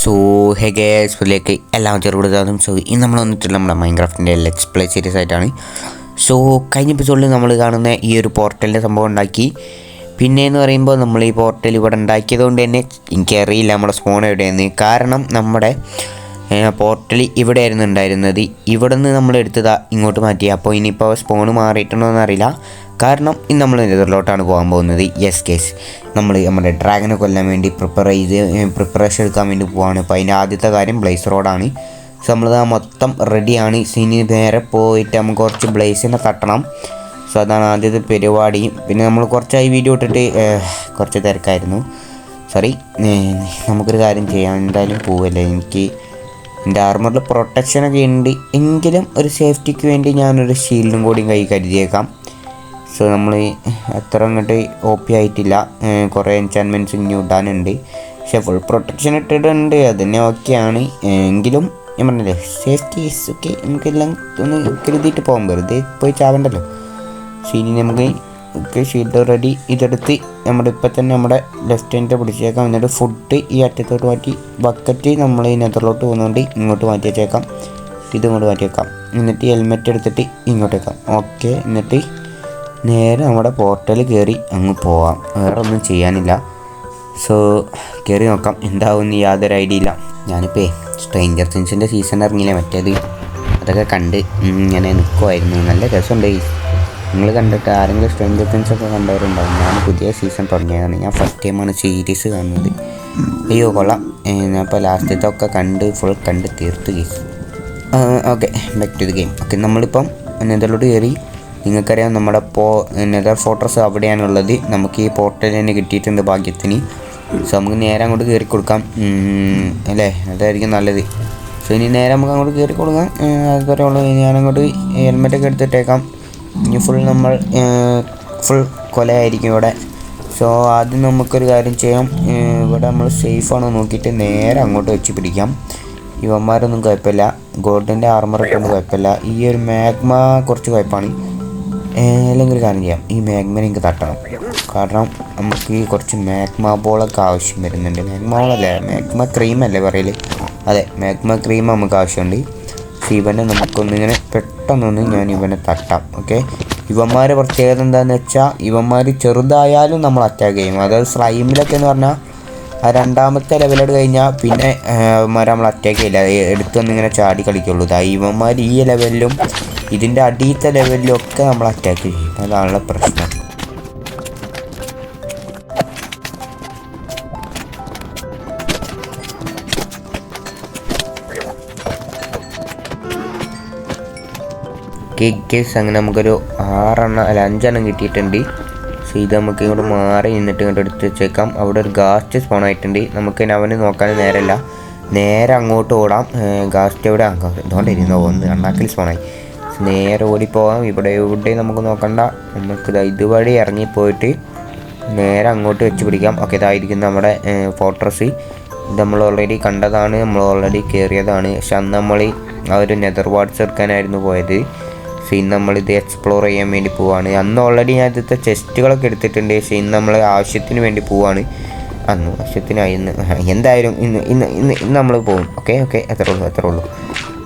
So ഹെ ഗേസ്ലേക്ക് എല്ലാം ചെറുപടുത്താതും so ഇന്ന് നമ്മൾ വന്നിട്ടുള്ള നമ്മുടെ മൈൻക്രാഫ്റ്റിന്റെ ലെറ്റ്സ് പ്ലേ സീരീസ് ആയിട്ടാണ്. സോ കഴിഞ്ഞ എപ്പിസോഡിൽ നമ്മൾ കാണുന്ന ഈ ഒരു പോർട്ടലിന്റെ സംഭവം ഉണ്ടാക്കി. പിന്നെ എന്ന് പറയുമ്പോൾ നമ്മൾ ഈ പോർട്ടൽ ഇവിടെ ഉണ്ടാക്കിയത് കൊണ്ട് തന്നെ എനിക്കറിയില്ല നമ്മുടെ സ്പോൺ എവിടെയെന്ന്. കാരണം നമ്മുടെ പോർട്ടൽ ഇവിടെ ആയിരുന്നു ഉണ്ടായിരുന്നത്. ഇവിടെ നിന്ന് നമ്മൾ എടുത്തതാ ഇങ്ങോട്ട് മാറ്റി അപ്പോൾ ഇനിയിപ്പോൾ സ്പോൺ മാറിയിട്ടുണ്ടോ എന്നറിയില്ല കാരണം ഇന്ന് നമ്മൾ നെതറിലോട്ടാണ് പോകാൻ പോകുന്നത്. യെസ് കേസ് നമ്മൾ നമ്മുടെ ഡ്രാഗനെ കൊല്ലാൻ വേണ്ടി പ്രിപ്പയർ ചെയ്ത് പ്രിപ്പറേഷൻ എടുക്കാൻ വേണ്ടി പോവാണ്. അപ്പോൾ അതിന്റെ ആദ്യത്തെ കാര്യം ബ്ലേസ് റോഡാണ് സോ നമ്മളത് മൊത്തം റെഡിയാണ് സീനി നേരെ പോയിട്ട് നമുക്ക് കുറച്ച് ബ്ലേസിനെ തട്ടണം. സോ അതാണ് ആദ്യത്തെ പരിപാടി. പിന്നെ നമ്മൾ കുറച്ചായി വീഡിയോ ഇട്ടിട്ട് കുറച്ച് തിരക്കായിരുന്നു. സോറി നമുക്കൊരു കാര്യം ചെയ്യാം. എന്തായാലും പോവല്ലേ എനിക്ക്. എന്റെ ആർമറിൽ പ്രൊട്ടക്ഷനൊക്കെ ഉണ്ട് എങ്കിലും ഒരു സേഫ്റ്റിക്ക് വേണ്ടി ഞാനൊരു ഷീൽഡും കൂടി കൈ കരുതിയേക്കാം. സോ നമ്മൾ അത്ര അങ്ങോട്ട് ഒ പി ആയിട്ടില്ല. കുറേ എൻചാൻമെന്റ്സ് ഇനി ഇടാനുണ്ട്. പക്ഷേ ഫുൾ പ്രൊട്ടക്ഷൻ ഇട്ടിട്ടുണ്ട്. അതിനെ ഓക്കെയാണ് എങ്കിലും ഞാൻ പറഞ്ഞില്ലേ സേഫ്റ്റി ഇസ് ഓക്കെ നമുക്കെല്ലാം ഒന്ന് കരുതിയിട്ട് പോകാം. വെറുതെ പോയി ചാവണ്ടല്ലോ. സോ ഇനി നമുക്ക് ഒക്കെ ഷീൽഡ് റെഡി ഇതെടുത്ത് നമ്മുടെ ഇപ്പം തന്നെ നമ്മുടെ ലെഫ്റ്റ് ഹാൻഡ് പിടിച്ചേക്കാം. എന്നിട്ട് ഫുഡ് ഈ അറ്റത്തോട്ട് മാറ്റി ബക്കറ്റ് നമ്മൾ ഇതിനകത്തോട്ട് പോകുന്നതുകൊണ്ട് ഇങ്ങോട്ട് മാറ്റി വെച്ചേക്കാം ഇത് ഇങ്ങോട്ട് മാറ്റി വെക്കാം എന്നിട്ട് ഹെൽമെറ്റ് എടുത്തിട്ട് ഇങ്ങോട്ട് വെക്കാം ഓക്കെ എന്നിട്ട് നേരെ നമ്മുടെ പോർട്ടലിൽ കയറി അങ്ങ് പോവാം. വേറെ ഒന്നും ചെയ്യാനില്ല. സോ കയറി നോക്കാം. എന്താവുമെന്ന് യാതൊരു ഐഡിയ ഇല്ല. ഞാനിപ്പോൾ സ്ട്രെയിഞ്ചർ തിങ്സിന്റെ സീസൺ ഇറങ്ങിയില്ലേ? മറ്റേത് അതൊക്കെ കണ്ട് ഇങ്ങനെ നിൽക്കുമായിരുന്നു നല്ല രസമുണ്ട് നിങ്ങൾ കണ്ടിട്ട് ആരെങ്കിലും സ്ട്രെങ്ത് തിങ്സ് ഒക്കെ കണ്ടവരുണ്ടാവും. ഞാൻ പുതിയ സീസൺ തുടങ്ങിയതാണ്. ഞാൻ ഫസ്റ്റ് ടൈമാണ് സീരീസ് കാണുന്നത്. അയ്യോ കൊള്ളാം. ഞാൻ ഇപ്പോൾ ലാസ്റ്റത്തെ ഒക്കെ കണ്ട് ഫുൾ കണ്ട് തീർത്തു case okay back to the game okay നമ്മളിപ്പം നെതറിലോട്ട് കയറി. നിങ്ങൾക്കറിയാം നമ്മുടെ പോ നെതർ ഫോട്ടോസ് അവിടെയാണുള്ളത്. നമുക്ക് ഈ പോർട്ടൽ തന്നെ കിട്ടിയിട്ടുണ്ട് ഭാഗ്യത്തിന്. സോ നമുക്ക് നേരെ അങ്ങോട്ട് കയറി കൊടുക്കാം. അല്ലേ? അതായിരിക്കും നല്ലത്. സോ ഇനി നേരെ നമുക്ക് അങ്ങോട്ട് കയറി കൊടുക്കാം. അതുപോലെ ഉള്ളൂ. ഞാനങ്ങോട്ട് ഹെൽമെറ്റൊക്കെ എടുത്തിട്ടേക്കാം. ഇനി ഫുൾ നമ്മൾ ഫുൾ കൊലയായിരിക്കും ഇവിടെ. സോ ആദ്യം നമുക്കൊരു കാര്യം ചെയ്യാം. ഇവിടെ നമ്മൾ സേഫാണോ നോക്കിയിട്ട് നേരെ അങ്ങോട്ട് വെച്ച് പിടിക്കാം. ഇവന്മാരൊന്നും കുഴപ്പമില്ല. ഗോൾഡിന്റെ ആർമർ ഇട്ടൊന്നും കുഴപ്പമില്ല. ഈ ഒരു മാഗ്മ കുറച്ച് കുഴപ്പമാണ്. അല്ലെങ്കിൽ ഒരു കാര്യം ചെയ്യാം. ഈ മാഗ്മനെ എനിക്ക് തട്ടണം. കാരണം നമുക്ക് ഈ കുറച്ച് മാഗ്മ ബോളൊക്കെ ആവശ്യം വരുന്നുണ്ട്. മാഗ്മ ബോളല്ലേ മാഗ്മ ക്രീം അല്ലേ പറയൽ? അതെ മാഗ്മ ക്രീം നമുക്ക് ആവശ്യമുണ്ട്. പക്ഷേ ഇവനെ നമുക്കൊന്നിങ്ങനെ പെട്ടെന്നൊന്ന് ഞാൻ ഇവനെ തട്ടാം ഓക്കെ ഇവന്മാരെ പ്രത്യേകത എന്താണെന്ന് വെച്ചാൽ ഇവന്മാർ ചെറുതായാലും നമ്മൾ അറ്റാക്ക് ചെയ്യും. അതായത് സ്ലൈമിലൊക്കെ എന്ന് പറഞ്ഞാൽ ആ രണ്ടാമത്തെ ലെവലോട് കഴിഞ്ഞാൽ പിന്നെ ഇവന്മാരെ നമ്മൾ അറ്റാക്ക് ചെയ്യില്ല. എടുത്തൊന്നും ഇങ്ങനെ ചാടി കളിക്കുള്ളൂ. ഇതാ ഇവന്മാർ ഈ ലെവലിലും ഇതിന്റെ അടിയത്തെ ലെവലിലും ഒക്കെ നമ്മൾ അറ്റാക്ക് ചെയ്യും. അതാണുള്ള പ്രശ്നം. കേക്ക് കേസ് അങ്ങനെ നമുക്കൊരു ആറെണ്ണം അല്ല അഞ്ചെണ്ണം കിട്ടിയിട്ടുണ്ട്. സോ ഇത് നമുക്ക് ഇങ്ങോട്ട് മാറി നിന്നിട്ട് ഇങ്ങോട്ട് എടുത്ത് വെച്ചേക്കാം. അവിടെ ഒരു ഗാസ്റ്റ് സ്പോൺ ആയിട്ടുണ്ട്. നമുക്ക് അവന് നോക്കാൻ നേരമില്ല. നേരെ അങ്ങോട്ട് ഓടാം. ഗാസ്റ്റ് എവിടെ? ഇതുകൊണ്ട് ഇരുന്ന് ഒന്ന് അണ്ണാക്കിൽ സ്പോണായി നേരെ ഓടിപ്പോകാം ഇവിടെ എവിടെ നമുക്ക് നോക്കണ്ട. നമുക്ക് ഇതുവഴി ഇറങ്ങിപ്പോയിട്ട് നേരെ അങ്ങോട്ട് വെച്ച് പിടിക്കാം. ഓക്കെ ഇതായിരിക്കും നമ്മുടെ ഫോട്ടോസ് ഇത് നമ്മൾ ഓൾറെഡി കണ്ടതാണ്. നമ്മൾ ഓൾറെഡി കയറിയതാണ് പക്ഷെ അന്ന് നമ്മൾ ആ ഒരു നെതർ വാർഡ്സ് എടുക്കാനായിരുന്നു പോയത്. പക്ഷെ ഇന്ന് നമ്മളിത് എക്സ്പ്ലോർ ചെയ്യാൻ വേണ്ടി പോവാണ്. അന്ന് ഓൾറെഡി ഞാൻ ഇതിലത്തെ ചെസ്റ്റുകളൊക്കെ എടുത്തിട്ടുണ്ട്. പക്ഷേ ഇന്ന് നമ്മൾ ആവശ്യത്തിന് വേണ്ടി പോവാണ്. അന്ന് ആവശ്യത്തിനായി ഇന്ന് എന്തായാലും ഇന്ന് ഇന്ന് ഇന്ന് ഇന്ന് നമ്മൾ പോകും ഓക്കെ ഓക്കെ അത്രേ ഉള്ളൂ അത്രേ ഉള്ളൂ.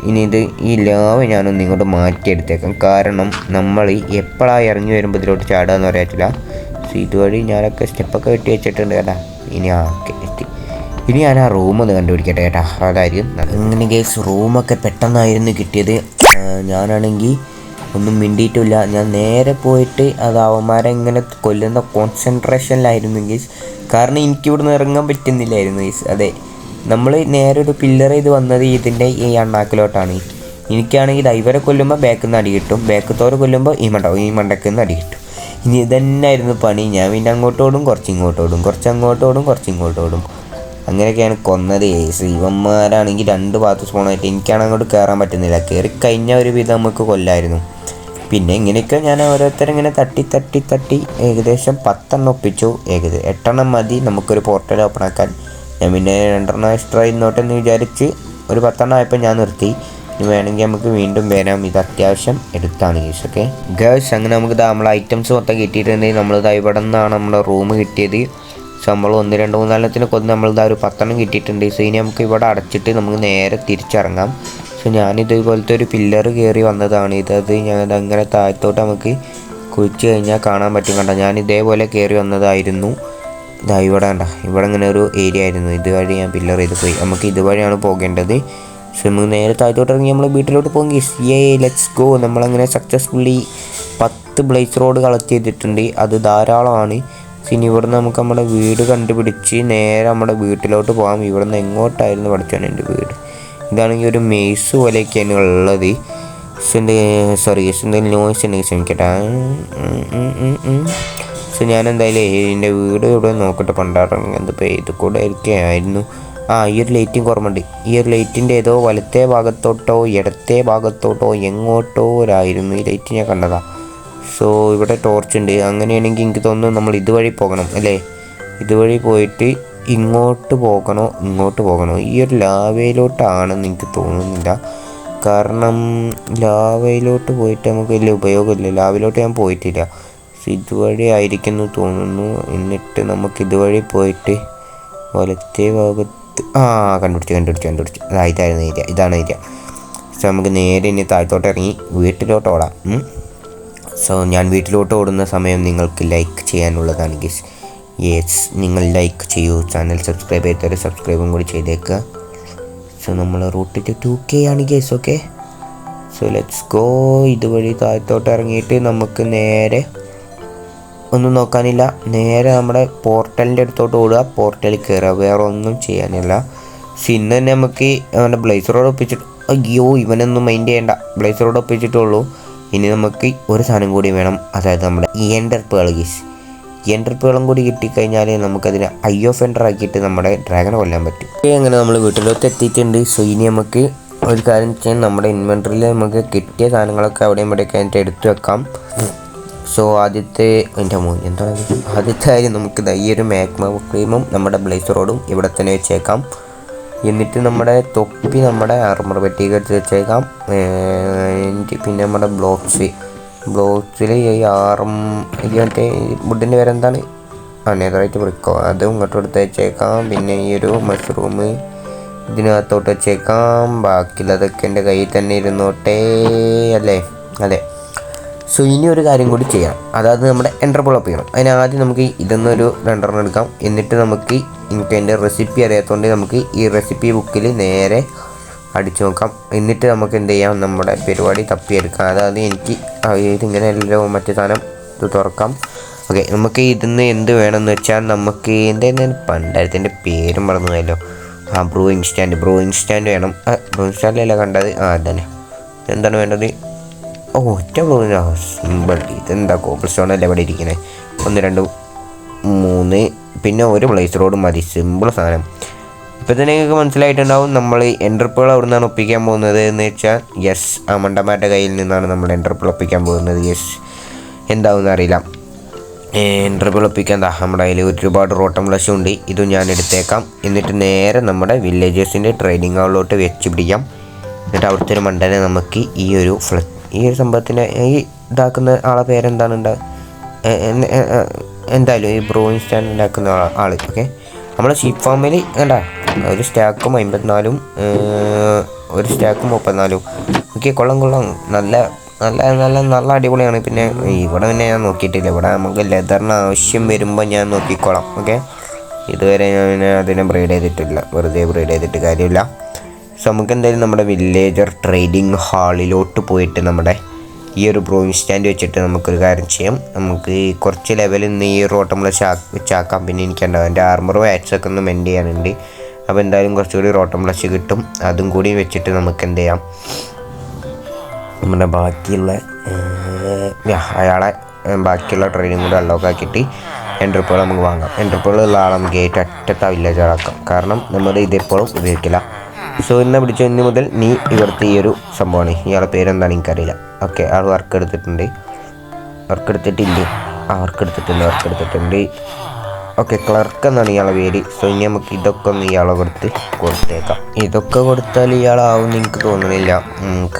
ഇനി ഇത് ഈ ലാവ് ഞാനൊന്ന് ഇങ്ങോട്ട് മാറ്റിയെടുത്തേക്കാം. കാരണം നമ്മൾ എപ്പോഴാണ് ഇറങ്ങി വരുമ്പോൾ ഇതിലോട്ട് ചാടുക എന്ന് പറയത്തില്ല സോ ഇതുവഴി ഞാനൊക്കെ സ്റ്റെപ്പൊക്കെ വെട്ടി വെച്ചിട്ടുണ്ട് കേട്ടാ. ഇനി ആ ഓക്കെ എത്തി. ഇനി ഞാൻ ആ റൂം ഒന്ന് കണ്ടുപിടിക്കട്ടെ കേട്ടാ. അതായിരിക്കും ഇങ്ങനെ കേസ് റൂമൊക്കെ പെട്ടെന്നായിരുന്നു കിട്ടിയത്. ഞാനാണെങ്കിൽ ഒന്നും മിണ്ടിയിട്ടില്ല. ഞാൻ നേരെ പോയിട്ട് അത് അവന്മാരെ ഇങ്ങനെ കൊല്ലുന്ന കോൺസെൻട്രേഷനിലായിരുന്നു ഗീസ് കാരണം എനിക്ക് ഇവിടുന്ന് ഇറങ്ങാൻ പറ്റുന്നില്ലായിരുന്നു ഗീസ് അതെ നമ്മൾ നേരെ ഒരു പില്ലർ ചെയ്ത് വന്നത് ഇതിന്റെ ഈ അണ്ണാക്കിലോട്ടാണ്. എനിക്കാണെങ്കിൽ ഇവരെ കൊല്ലുമ്പോൾ ബാക്കിൽ നിന്ന് അടി കിട്ടും. കൊല്ലുമ്പോൾ ഈ മണ്ടാവും ഈ മണ്ടക്കിൽ നിന്ന് അടി കിട്ടും. ഇനി ഇതന്നെയായിരുന്നു പണി. ഞാൻ പിന്നെ അങ്ങോട്ടോടും കുറച്ച് ഇങ്ങോട്ടോടും കുറച്ച് അങ്ങോട്ടോടും കുറച്ച് ഇങ്ങോട്ടോടും അങ്ങനെയൊക്കെയാണ് കൊന്നത്. ശ്രീവന്മാരാണെങ്കിൽ രണ്ട് ഭാഗത്ത് സ്പോണായിട്ട് എനിക്കാണ് അങ്ങോട്ട് കയറാൻ പറ്റുന്നില്ല. കയറി കഴിഞ്ഞ ഒരു വിധം നമുക്ക് കൊല്ലായിരുന്നു. പിന്നെ ഇങ്ങനെയൊക്കെ ഞാൻ ഓരോരുത്തരിങ്ങനെ തട്ടി തട്ടി തട്ടി ഏകദേശം പത്തെണ്ണം ഒപ്പിച്ചു. ഏകദേശം എട്ടെണ്ണം മതി. നമുക്കൊരു പോർട്ടൽ ഓപ്പൺ ആക്കാൻ. ഞാൻ പിന്നെ രണ്ടെണ്ണം എക്സ്ട്രാ ഇന്നോട്ടെന്ന് വിചാരിച്ച് ഒരു പത്തെണ്ണം ആയപ്പോൾ ഞാൻ നിർത്തി. ഇനി വേണമെങ്കിൽ നമുക്ക് വീണ്ടും വരാം. ഇത് അത്യാവശ്യം എടുത്താണ് കേസ് ഓക്കെ ഗേൾസ് അങ്ങനെ നമുക്ക് നമ്മളെ ഐറ്റംസ് മൊത്തം കിട്ടിയിട്ടുണ്ടെങ്കിൽ നമ്മൾ ദാ ഇവിടെ നിന്നാണ് നമ്മുടെ റൂം കിട്ടിയത്. സോ നമ്മൾ ഒന്ന് രണ്ട് മൂന്നാലത്തിന് കൊന്ന് നമ്മൾ ഇതാ ഒരു പത്തെണ്ണം കിട്ടിയിട്ടുണ്ട്. സോ ഇനി നമുക്ക് ഇവിടെ അടച്ചിട്ട് നമുക്ക് നേരെ തിരിച്ചിറങ്ങാം. സോ ഞാനിതുപോലത്തെ ഒരു പില്ലർ കയറി വന്നതാണ്. ഇതത് ഞാൻ അങ്ങനെ താഴത്തോട്ട് നമുക്ക് കുഴിച്ച് കഴിഞ്ഞാൽ കാണാൻ പറ്റും കണ്ട? ഞാൻ ഇതേപോലെ കയറി വന്നതായിരുന്നു. ഇതാ ഇവിടെ കണ്ട? ഇവിടെ ഇങ്ങനെ ഒരു ഏരിയ ആയിരുന്നു. ഇതുവഴി ഞാൻ പില്ലർ ചെയ്ത് പോയി. നമുക്ക് ഇതുവഴിയാണ് പോകേണ്ടത്. സോ നമുക്ക് നേരെ താഴത്തോട്ട് ഇറങ്ങി നമ്മൾ വീട്ടിലോട്ട് പോകും ഏ ലെറ്റ്സ് ഗോ നമ്മളങ്ങനെ സക്സസ്ഫുള്ളി പത്ത് ബ്ലേസ് റോഡ് കളക്ട് ചെയ്തിട്ടുണ്ട്. അത് ധാരാളമാണ്. ഇനി ഇവിടുന്ന് നമുക്ക് നമ്മുടെ വീട് കണ്ടുപിടിച്ച് നേരെ നമ്മുടെ വീട്ടിലോട്ട് പോകാം. ഇവിടുന്ന് എങ്ങോട്ടായിരുന്നു പഠിച്ചാണ് എന്റെ വീട്? ഇതാണെങ്കിൽ ഒരു മെയ്സ് പോലെയൊക്കെയാണ് ഉള്ളത്. സോറി എന്തെങ്കിലും നോയ്സ് ഉണ്ടെങ്കിൽ ക്ഷമിക്കട്ടെ. സോ ഞാൻ എന്തായാലും എന്റെ വീട് ഇവിടെ നോക്കട്ടെ. പണ്ടാറങ്ങി എന്തിപ്പോൾ ഇത് കൂടെ ആയിരുന്നു. ആ ഈ ഒരു ലൈറ്റിങ് കുറവുണ്ട് ഈ ഒരു ലൈറ്റിന്റെ ഏതോ വലത്തെ ഭാഗത്തോട്ടോ ഇടത്തെ ഭാഗത്തോട്ടോ എങ്ങോട്ടോ ഒരായിരുന്നു. ഈ ലൈറ്റ് ഞാൻ കണ്ടതാ. സോ ഇവിടെ ടോർച്ച് ഉണ്ട്. അങ്ങനെയാണെങ്കിൽ എനിക്ക് തോന്നുന്നു നമ്മൾ ഇതുവഴി പോകണം അല്ലേ? ഇതുവഴി പോയിട്ട് ഇങ്ങോട്ട് പോകണോ ഇങ്ങോട്ട് പോകണോ? ഈ ഒരു ലാവയിലോട്ടാണെന്ന് എനിക്ക് തോന്നുന്നില്ല. കാരണം ലാവയിലോട്ട് പോയിട്ട് നമുക്ക് വലിയ ഉപയോഗമില്ല. ലാവയിലോട്ട് ഞാൻ പോയിട്ടില്ല. ഇതുവഴി ആയിരിക്കും എന്ന് തോന്നുന്നു. എന്നിട്ട് നമുക്ക് ഇതുവഴി പോയിട്ട് വലത്തെ ഭാഗത്ത് ആ കണ്ടുപിടിച്ചു കണ്ടുപിടിച്ചു കണ്ടുപിടിച്ചു. അതാ ഏരിയ ഇതാണ് ഏരിയ പക്ഷെ നമുക്ക് നേരെ ഇനി താഴത്തോട്ട് ഇറങ്ങി വീട്ടിലോട്ട് ഓടാം. സോ ഞാൻ വീട്ടിലോട്ട് ഓടുന്ന സമയം നിങ്ങൾക്ക് ലൈക്ക് ചെയ്യാനുള്ളതാണ് ഗീസ് യെസ് നിങ്ങൾ ലൈക്ക് ചെയ്യൂ. ചാനൽ സബ്സ്ക്രൈബ് ചെയ്തവരെ സബ്സ്ക്രൈബും കൂടി ചെയ്തേക്കുക സോ നമ്മൾ റൂട്ടിൽ ടു കെ ആണ് guys okay so let's go ഇതുവഴി താഴത്തോട്ട് ഇറങ്ങിയിട്ട് നമുക്ക് നേരെ ഒന്നും നോക്കാനില്ല. നേരെ നമ്മുടെ പോർട്ടലിന്റെ അടുത്തോട്ട് ഓടുക. പോർട്ടലിൽ കയറുക വേറെ ഒന്നും ചെയ്യാനില്ല. സോ ഇന്ന് തന്നെ നമുക്ക് നമ്മുടെ ബ്ലേസറോട് ഒപ്പിച്ചിട്ട് അയ്യോ ഇവനൊന്നും മൈൻഡ് ചെയ്യണ്ട. ബ്ലേസറോട് ഒപ്പിച്ചിട്ടുള്ളൂ ഇനി നമുക്ക് ഒരു സാധനം കൂടി വേണം. അതായത് നമ്മുടെ ഇയൻഡർ പേളഗീസ് ഇയൻഡർ പേളും കൂടി കിട്ടിക്കഴിഞ്ഞാൽ നമുക്കതിനെ ഐ ഓഫ് എൻഡർ ആക്കിയിട്ട് നമ്മുടെ ഡ്രാഗനെ കൊല്ലാൻ പറ്റും. അങ്ങനെ നമ്മൾ വീട്ടിലോട്ട് എത്തിയിട്ടുണ്ട്. സോ ഇനി നമുക്ക് ഒരു കാര്യം ചെയ്യാൻ നമ്മുടെ ഇൻവെൻട്രിയിൽ നമുക്ക് കിട്ടിയ സാധനങ്ങളൊക്കെ അവിടെയും ഇവിടെയൊക്കെ അതിന്റെ എടുത്തു വെക്കാം. സോ ആദ്യത്തെ എന്റെ മോൻ എന്താണ്? ആദ്യത്തെ കാര്യം നമുക്ക് ഈ ഒരു മാക്മ ക്രീമും നമ്മുടെ ബ്ലേസറോടും ഇവിടെ തന്നെ വെച്ചേക്കാം. എന്നിട്ട് നമ്മുടെ തൊപ്പി നമ്മുടെ ആർമർ പെട്ടിക്ക് എടുത്ത് വെച്ചേക്കാം. ഏർ പിന്നെ നമ്മുടെ ബ്ലോക്സ്. ബ്ലോക്സിൽ ഈ ആറും ഈ മറ്റേ വുഡിന്റെ പേര് എന്താണ് ആ നെതറായിട്ട് ബ്രിക്കോ. അതും ഇങ്ങോട്ട് എടുത്ത് വെച്ചേക്കാം പിന്നെ ഈ ഒരു മഷ്റൂം ഇതിനകത്തോട്ട് വെച്ചേക്കാം. ബാക്കിയുള്ളതൊക്കെ എന്റെ കയ്യിൽ തന്നെ ഇരുന്നോട്ടെ അല്ലേ? അതെ. സോ ഇനി ഒരു കാര്യം കൂടി ചെയ്യാം. അതായത് നമ്മുടെ എന്റർപോൾ അപ്പ് ചെയ്യണം. അതിന് ആദ്യം നമുക്ക് ഇതെന്നൊരു രണ്ടെണ്ണം എടുക്കാം. എന്നിട്ട് നമുക്ക് എനിക്ക് എന്റെ റെസിപ്പി അറിയാത്തതുകൊണ്ട് നമുക്ക് ഈ റെസിപ്പി ബുക്കിൽ നേരെ അടിച്ചു നോക്കാം. എന്നിട്ട് നമുക്ക് എന്ത് ചെയ്യാം? നമ്മുടെ പരിപാടി തപ്പിയെടുക്കാം. അതായത് എനിക്ക് ഇതിങ്ങനെ എല്ലാം മറ്റു സാധനം ഇത് തുറക്കാം. ഓക്കെ നമുക്ക് ഇതിന്ന് എന്ത് വേണമെന്ന് വെച്ചാൽ നമുക്ക് എന്റെ പണ്ടായിരത്തിന്റെ പേരും പോയല്ലോ. ആ ബ്രൂ ഇൻസ്റ്റാന്റ് ബ്രൂ ഇൻസ്റ്റാന്റ് വേണം. ബ്രൂ ഇൻസ്റ്റാന്റിലല്ല കണ്ടത്? ആ അതന്നെ. എന്താണ് വേണ്ടത്? ഓ ഒറ്റ ബ്രൂ സിമ്പിൾ. ഇതെന്താ സ്റ്റോൺ അല്ലേ ഇവിടെ ഇരിക്കുന്നത്? ഒന്ന് രണ്ട് മൂന്ന് പിന്നെ ഒരു പ്ലേസ് റോഡ് മതി. സിമ്പിൾ സാധനം. ഇപ്പം തന്നെ നിങ്ങൾക്ക് മനസ്സിലായിട്ടുണ്ടാവും നമ്മൾ എന്റർപ്പിൾ അവിടെ നിന്നാണ് ഒപ്പിക്കാൻ പോകുന്നത് എന്ന് വെച്ചാൽ യെസ് ആ മണ്ടന്മാരുടെ കയ്യിൽ നിന്നാണ് നമ്മൾ എന്റർപ്പിൾ ഒപ്പിക്കാൻ പോകുന്നത്. യെസ് എന്താവും അറിയില്ല എന്റർപ്പിൾ ഒപ്പിക്കാൻ ദാ നമ്മുടെ കയ്യിൽ ഒരുപാട് റോട്ടം ഫ്ലഷ് ഉണ്ട്. ഇതും ഞാൻ എടുത്തേക്കാം. എന്നിട്ട് നേരെ നമ്മുടെ വില്ലേജേഴ്സിന്റെ ട്രെയിനിങ് ഹാളിലോട്ട് വെച്ച് പിടിക്കാം എന്നിട്ട് അവിടുത്തെ ഒരു മണ്ടനെ നമുക്ക് ഈ ഒരു ഫ്ല ഈ ഒരു സംഭവത്തിന് ഈ ഇതാക്കുന്ന ആളെ പേരെന്താണ് എന്തായാലും ഈ ബ്രോയിൻ സ്റ്റാൻഡ് ഉണ്ടാക്കുന്ന ആൾ ഓക്കെ? നമ്മുടെ ഷീപ്പ് ഫാമിൽ കണ്ട? ഒരു സ്റ്റാക്കും അമ്പത്തിനാലും ഒരു സ്റ്റാക്കും മുപ്പത്തിനാലും. ഓക്കെ കൊള്ളം കൊള്ളം. നല്ല നല്ല നല്ല നല്ല അടിപൊളിയാണ്. പിന്നെ ഇവിടെ പിന്നെ ഞാൻ നോക്കിയിട്ടില്ല. ഇവിടെ നമുക്ക് ലെതറിന് ആവശ്യം വരുമ്പോൾ ഞാൻ നോക്കിക്കോളാം. ഓക്കെ? ഇതുവരെ ഞാൻ അതിനെ ബ്രീഡ് ചെയ്തിട്ടില്ല. വെറുതെ ബ്രീഡ് ചെയ്തിട്ട് കാര്യമില്ല. സോ നമുക്ക് എന്തായാലും നമ്മുടെ വില്ലേജർ ട്രേഡിംഗ് ഹാളിലോട്ട് പോയിട്ട് നമ്മുടെ ഈ ഒരു ബ്രോയിങ് സ്റ്റാൻഡ് വെച്ചിട്ട് നമുക്കൊരു കാര്യം ചെയ്യാം. നമുക്ക് കുറച്ച് ലെവലിൽ നിന്ന് ഈ ഒരു ഓട്ടം വെച്ചാക്കാം പിന്നെ എനിക്കുണ്ടാവും എന്റെ ആർമറും ആക്സൊക്കെ ഒന്ന് മെൻഡ് ചെയ്യാനുണ്ട്. അപ്പോൾ എന്തായാലും കുറച്ചുകൂടി റോട്ടം ബ്ലഷ് കിട്ടും. അതും കൂടി വെച്ചിട്ട് നമുക്ക് എന്ത് ചെയ്യാം? നമ്മുടെ ബാക്കിയുള്ള അയാളെ ബാക്കിയുള്ള ട്രെയിനും കൂടി അൺലോക്ക് ആക്കിയിട്ട് എൻട്രിപ്പോൾ നമുക്ക് വാങ്ങാം. എൻട്രിപ്പോൾ ഉള്ള ആളെ നമുക്ക് ഏറ്റവും അറ്റത്ത വില്ലേജറാക്കാം കാരണം നമ്മൾ ഇതെപ്പോഴും ഉപയോഗിക്കില്ല. സോ ഇന്ന് പിടിച്ച ഇന്ന് മുതൽ നീ ഇവിടുത്തെ ഈ ഒരു സംഭവമാണ്. ഇയാളുടെ പേരെന്താണ് എനിക്കറിയില്ല. ഓക്കെ ആൾ വർക്ക് എടുത്തിട്ടുണ്ട്. വർക്ക് എടുത്തിട്ടില്ലേ ആ വർക്ക് എടുത്തിട്ടുണ്ട് വർക്ക് എടുത്തിട്ടുണ്ട്. ഓക്കെ ക്ലർക്ക് എന്നാണ് ഇയാളെ പേര്. സോ ഇനി നമുക്ക് ഇതൊക്കെ ഒന്ന് ഇയാളെ കൊടുത്ത് കൊടുത്തേക്കാം. ഇതൊക്കെ കൊടുത്താൽ ഇയാളാവും എനിക്ക് തോന്നുന്നില്ല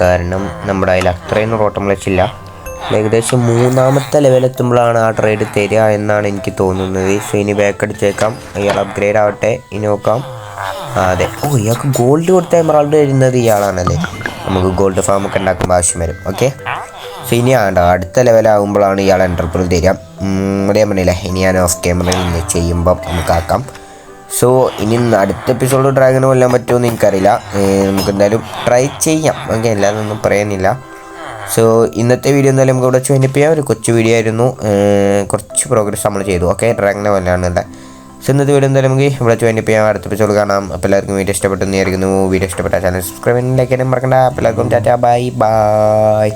കാരണം നമ്മുടെ അതിൽ അത്രയൊന്നും റോട്ടം വിളിച്ചില്ല ഏകദേശം മൂന്നാമത്തെ ലെവലെത്തുമ്പോഴാണ് ആ ട്രേഡ് തരിക എന്നാണ് എനിക്ക് തോന്നുന്നത്. സോ ഇനി ബാക്ക് അടിച്ചേക്കാം. ഇയാൾ അപ്ഗ്രേഡ് ആവട്ടെ. ഇനി നോക്കാം. അതെ. ഓ ഇയാൾക്ക് ഗോൾഡ് കൊടുത്ത എമറാൾഡ് വരുന്നത് ഇയാളാണല്ലേ. നമുക്ക് ഗോൾഡ് ഫാം ഒക്കെ ഉണ്ടാക്കുമ്പോൾ ആവശ്യം വരും. ഓക്കെ സോ ഇനി ആണ്ട അടുത്ത ലെവലാകുമ്പോഴാണ് ഇയാൾ എന്റർപ്രൽ തരിക. ഉം, അതേ പറഞ്ഞില്ലേ ഇനി ഞാൻ ഓഫ് ക്യാമറയിൽ ചെയ്യുമ്പം നമുക്കാക്കാം സോ ഇനി അടുത്ത എപ്പിസോഡ് ഡ്രാഗൺ കൊല്ലാൻ പറ്റുമോ എനിക്കറിയില്ല. ഏഹ് നമുക്ക് എന്തായാലും ട്രൈ ചെയ്യാം. ഓക്കെ ഒന്നും പറയുന്നില്ല. സോ ഇന്നത്തെ വീഡിയോ എന്തായാലും നമുക്ക് ഇവിടെ കഴിഞ്ഞപ്പോൾ ചെയ്യാം. ഒരു കൊച്ചു വീഡിയോ ആയിരുന്നു. കുറച്ച് പ്രോഗ്രസ് നമ്മൾ ചെയ്തു. ഓക്കെ ഡ്രാഗനെ കൊല്ലാനുള്ള സോ ഇന്നത്തെ വീഡിയോ എന്തായാലും നമുക്ക് ഇവിടെ കഴിഞ്ഞപ്പോൾ ചെയ്യാം. അടുത്ത എപ്പിസോഡ് കാണാം. അപ്പോൾ എല്ലാവർക്കും വീഡിയോ ഇഷ്ടപ്പെട്ടെന്ന് വിചാരിക്കുന്നു. വീഡിയോ ഇഷ്ടപ്പെട്ട ചാനൽ സബ്സ്ക്രൈബ് ചെയ്യാൻ ലൈക്ക് ചെയ്യാൻ മറക്കണ്ട. അപ്പോൾ എല്ലാവർക്കും ടാറ്റാ ബൈ ബൈ